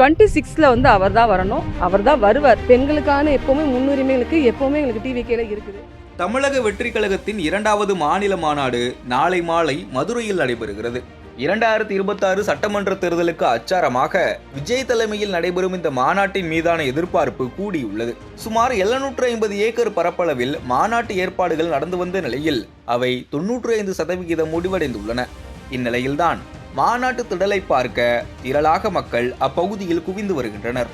Twenty சிக்ஸில் வந்து அவர் தான் வரணும். அவர் தான் வருவார். பெண்களுக்கான எப்போவுமே முன்னுரிமைகளுக்கு எப்போவுமே எங்களுக்கு டிவிக்கையில் இருக்குது. தமிழக வெற்றி கழகத்தின் இரண்டாவது மாநில மாநாடு நாளை மாலை மதுரையில் நடைபெறுகிறது. இரண்டாயிரத்தி இருபத்தாறு சட்டமன்ற தேர்தலுக்கு அச்சாரமாக விஜய் தலைமையில் நடைபெறும் இந்த மாநாட்டின் மீதான எதிர்பார்ப்பு கூடியுள்ளது. சுமார் 750 ஐம்பது ஏக்கர் பரப்பளவில் மாநாட்டு ஏற்பாடுகள் நடந்து வந்த நிலையில் அவை தொன்னூற்றி ஐந்து சதவிகிதம் முடிவடைந்துள்ளன. இந்நிலையில்தான் மாநாட்டு திடலை பார்க்க திரளாக மக்கள் அப்பகுதியில் குவிந்து வருகின்றனர்.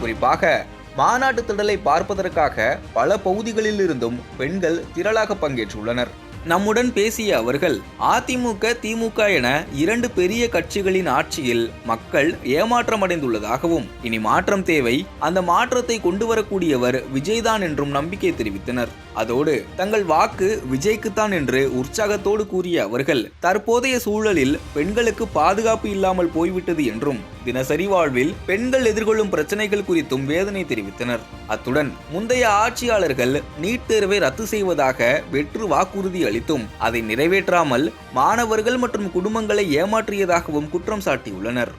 குறிப்பாக மாநாட்டு திடலை பார்ப்பதற்காக பல பகுதிகளில் இருந்தும் பெண்கள் திரளாக பங்கேற்றுள்ளனர். நம்முடன் பேசிய அவர்கள் அதிமுக திமுக என இரண்டு பெரிய கட்சிகளின் ஆட்சியில் மக்கள் ஏமாற்றமடைந்துள்ளதாகவும் இனி மாற்றம் தேவை. அந்த மாற்றத்தை கொண்டு வரக்கூடியவர் விஜய்தான் என்றும் நம்பிக்கை தெரிவித்தனர். அதோடு தங்கள் வாக்கு விஜய்க்குத்தான் என்று உற்சாகத்தோடு கூறிய அவர்கள் தற்போதைய சூழலில் பெண்களுக்கு பாதுகாப்பு இல்லாமல் போய்விட்டது என்றும் தினசரி வாழ்வில் பெண்கள் எதிர்கொள்ளும் பிரச்சனைகள் குறித்தும் வேதனை தெரிவித்தனர். அத்துடன் முந்தைய ஆட்சியாளர்கள் நீட் தேர்வை ரத்து செய்வதாக வெற்று வாக்குறுதி அளித்தும் அதை நிறைவேற்றாமல் மாணவர்கள் மற்றும் குடும்பங்களை ஏமாற்றியதாகவும் குற்றம் சாட்டியுள்ளனர்.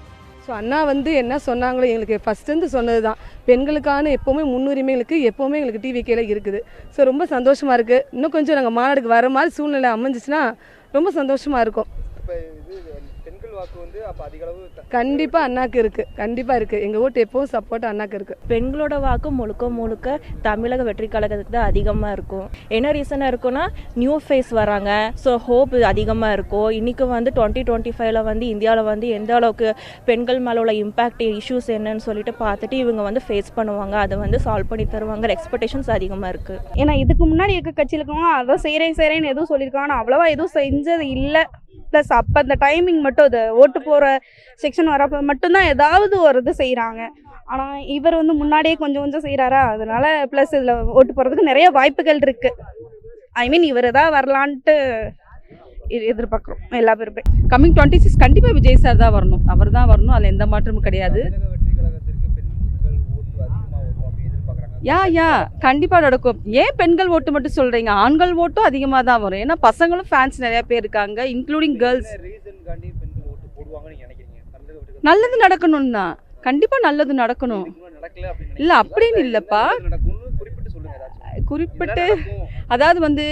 ஸோ அண்ணா வந்து என்ன சொன்னாங்களோ எங்களுக்கு ஃபஸ்ட்டு சொன்னது தான் பெண்களுக்கான எப்போவுமே முன்னுரிமைகளுக்கு எப்போவுமே எங்களுக்கு டிவிக்கையில் இருக்குது. ஸோ ரொம்ப சந்தோஷமாக இருக்குது இன்னும் கொஞ்சம் நாங்கள் மாநாடுக்கு வர மாதிரி சூழ்நிலை அமைஞ்சிச்சுன்னா ரொம்ப சந்தோஷமாக இருக்கும். கண்டிப்பாக அண்ணாக்கு இருக்குது கண்டிப்பாக இருக்குது எங்கள் ஓட்டு எப்பவும் சப்போர்ட் அண்ணாக்கு இருக்குது பெண்களோட வாக்கு முழுக்க முழுக்க தமிழக வெற்றி கழகத்துக்கு தான் அதிகமாக இருக்கும். என்ன ரீசனாக இருக்குன்னா நியூ ஃபேஸ் வராங்க. ஸோ ஹோப் அதிகமாக இருக்கும். இன்றைக்கி வந்து டுவெண்ட்டி டுவெண்ட்டி ஃபைவ்ல வந்து இந்தியாவில் வந்து எந்த அளவுக்கு பெண்கள் மேலே உள்ள இம்பாக்ட் இஷ்யூஸ் என்னன்னு சொல்லிட்டு பார்த்துட்டு இவங்க வந்து ஃபேஸ் பண்ணுவாங்க. அதை வந்து சால்வ் பண்ணி தருவாங்க எக்ஸ்பெக்டேஷன்ஸ் அதிகமாக இருக்குது ஏன்னா இதுக்கு முன்னாடி இருக்க கட்சியில் இருக்கவங்க அதான் செய்கிறேன் செய்கிறேன்னு எதுவும் சொல்லியிருக்காங்க. ஆனால் அவ்வளோவா எதுவும் செஞ்சது இல்லை. ப்ளஸ் அப்போ அந்த டைமிங் மட்டும் அது ஓட்டு போகிற செக்ஷன் வரப்போ மட்டும்தான் ஏதாவது ஒரு இது செய்கிறாங்க ஆனால் இவர் வந்து முன்னாடியே கொஞ்சம் கொஞ்சம் செய்கிறாரா அதனால ப்ளஸ் இதில் ஓட்டு போகிறதுக்கு நிறைய வாய்ப்புகள் இருக்குது ஐ மீன் இவர் தான் வரலான்ட்டு எதிர்பார்க்குறோம் எல்லா பேருமே. கம்மிங் டுவெண்ட்டி சிக்ஸ் கண்டிப்பாக விஜய் சார் தான் வரணும். அவர் தான் வரணும். அதில் எந்த மாற்றமும் கிடையாது தமிழக வெற்றி கழகத்திற்கு பெண்கள் ஓட்டு அதிகமாக வரும் அப்படின்னு எதிர்பார்க்குறாங்க யா யா கண்டிப்பாக நடக்கும். ஏன் பெண்கள் ஓட்டு மட்டும் சொல்கிறீங்க ஆண்கள் ஓட்டும் அதிகமாக தான் வரும். ஏன்னா பசங்களும் ஃபேன்ஸ் நிறைய பேர் இருக்காங்க இன்க்ளூடிங் கேர்ள்ஸ் நல்லது நடக்கணும் தான். கண்டிப்பாக நல்லது நடக்கணும். இல்ல? அப்படின்னு இல்லப்பா. குறிப்பிட்டு. அதாவது வந்து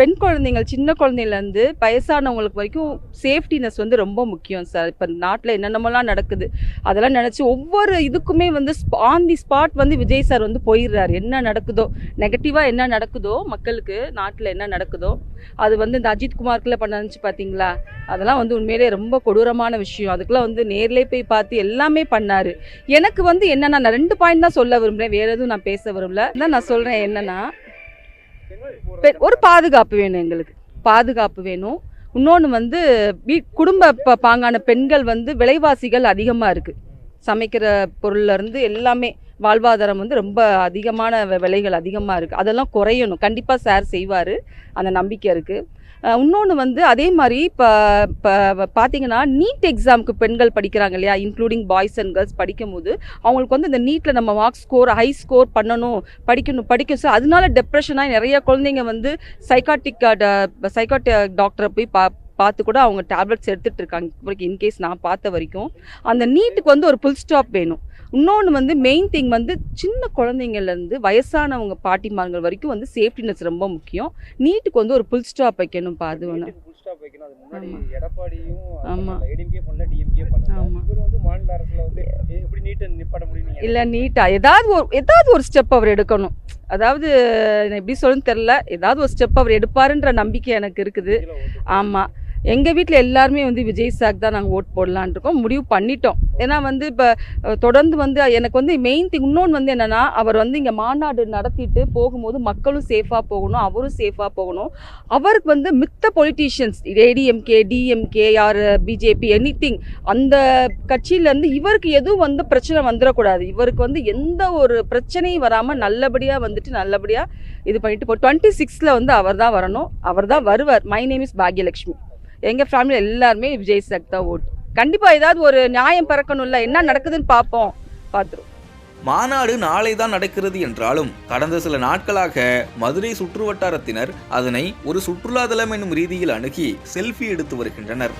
பெண் குழந்தைங்கள் சின்ன குழந்தையிலேருந்து வயசானவங்களுக்கு வரைக்கும் சேஃப்டினஸ் வந்து ரொம்ப முக்கியம் சார். இப்போ நாட்டில் என்னென்னமோலாம் நடக்குது அதெல்லாம் நினச்சி ஒவ்வொரு இதுக்குமே வந்து ஆன் தி ஸ்பாட் வந்து விஜய் சார் வந்து போயிடுறாரு. என்ன நடக்குதோ நெகட்டிவாக என்ன நடக்குதோ மக்களுக்கு நாட்டில் என்ன நடக்குதோ அது வந்து இந்த அஜித் குமார்க்குள்ள பண்ணச்சு பார்த்தீங்களா அதெல்லாம் வந்து உண்மையிலே ரொம்ப கொடூரமான விஷயம். அதுக்கெல்லாம் வந்து நேர்லே போய் பார்த்து எல்லாமே பண்ணாரு. எனக்கு வந்து என்னன்னா நான் ரெண்டு பாயிண்ட் தான் சொல்ல விரும்புகிறேன் வேற எதுவும் நான் பேச விரும்பல. தான் நான் சொல்கிறேன் என்னன்னா ஒரு பாதுகாப்பு வேணும் எங்களுக்கு. பாதுகாப்பு வேணும். இன்னொன்று வந்து வீ குடும்ப பாங்கான பெண்கள் வந்து விலைவாசிகள் அதிகமாக இருக்குது சமைக்கிற பொருள்லேருந்து எல்லாமே வாழ்வாதாரம் வந்து ரொம்ப அதிகமான விலைகள் அதிகமாக இருக்குது அதெல்லாம் குறையணும். கண்டிப்பாக சார் செய்வார். அந்த நம்பிக்கை இருக்குது இன்னொன்று வந்து அதே மாதிரி இப்போ இப்போ பார்த்தீங்கன்னா நீட் எக்ஸாமுக்கு பெண்கள் படிக்கிறாங்க இல்லையா? இன்க்ளூடிங் பாய்ஸ் அண்ட் கேர்ள்ஸ் படிக்கும் போது அவங்களுக்கு வந்து இந்த நீட்டில் நம்ம மார்க் ஸ்கோர் ஹை ஸ்கோர் பண்ணணும் படிக்கணும் படிக்க சார் அதனால டெப்ரெஷனாக நிறைய குழந்தைங்க வந்து சைக்காட்டிக் சைக்காட்டிக் டாக்டரை போய் பா பார்த்து கூட அவங்க டேப்லெட்ஸ் எடுத்துட்டு இருக்காங்க இப்போதைக்கு இன்கேஸ் நான் பார்த்த வரைக்கும். அந்த நீட்டுக்கு வந்து ஒரு புல் ஸ்டாப் வேணும். இன்னொன்று வந்து மெயின் திங் வந்து சின்ன குழந்தைங்கள்லேருந்து வயசானவங்க பாட்டிமார்கள் வரைக்கும் வந்து சேஃப்டினஸ் ரொம்ப முக்கியம். நீட்டுக்கு வந்து ஒரு புல் ஸ்டாப் வைக்கணும்ப்பா அது ஒன்று நீட்டை இல்லை நீட்டாக ஏதாவது ஒரு ஏதாவது ஒரு ஸ்டெப் அவர் எடுக்கணும். அதாவது எப்படி சொல்லுன்னு தெரில ஏதாவது ஒரு ஸ்டெப் அவர் எடுப்பாருன்ற நம்பிக்கை எனக்கு இருக்குது. ஆமாம் எங்கள் வீட்டில் எல்லாருமே வந்து விஜய் சாக் தான் நாங்கள் ஓட் போடலான்னு இருக்கோம். முடிவு பண்ணிட்டோம். ஏன்னா வந்து இப்போ தொடர்ந்து வந்து எனக்கு வந்து மெயின் திங் இன்னொன்று வந்து என்னென்னா அவர் வந்து இங்கே மாநாடு நடத்திட்டு போகும்போது மக்களும் சேஃபாக போகணும் அவரும் சேஃபாக போகணும். அவருக்கு வந்து மித்த பொலிட்டீஷியன்ஸ் ஏடிஎம்கே டிஎம்கே யார் பிஜேபி எனி திங் அந்த கட்சியிலேருந்து இவருக்கு எதுவும் வந்து பிரச்சனை வந்துடக்கூடாது இவருக்கு வந்து எந்த ஒரு பிரச்சனையும் வராமல் நல்லபடியாக வந்துட்டு நல்லபடியாக இது பண்ணிட்டு போ டுவெண்ட்டி சிக்ஸில் வந்து அவர் தான் வரணும். அவர் தான் வருவார். My name is Bhagyalakshmi. எங்கள் ஃபேமிலியில் எல்லாருமே விஜய் சாக் தான் ஓட்டு. கண்டிப்பாக ஏதாவது ஒரு நியாயம் பிறக்கணும்ல என்ன நடக்குதுன்னு பார்ப்போம். பார்த்துருவோம். மாநாடு நாளை தான் நடக்கிறது என்றாலும் கடந்த சில நாட்களாக மதுரை சுற்றுவட்டாரத்தினர் அதனை ஒரு சுற்றுலாதலம் என்னும் ரீதியில் அணுகி செல்ஃபி எடுத்து வருகின்றனர்.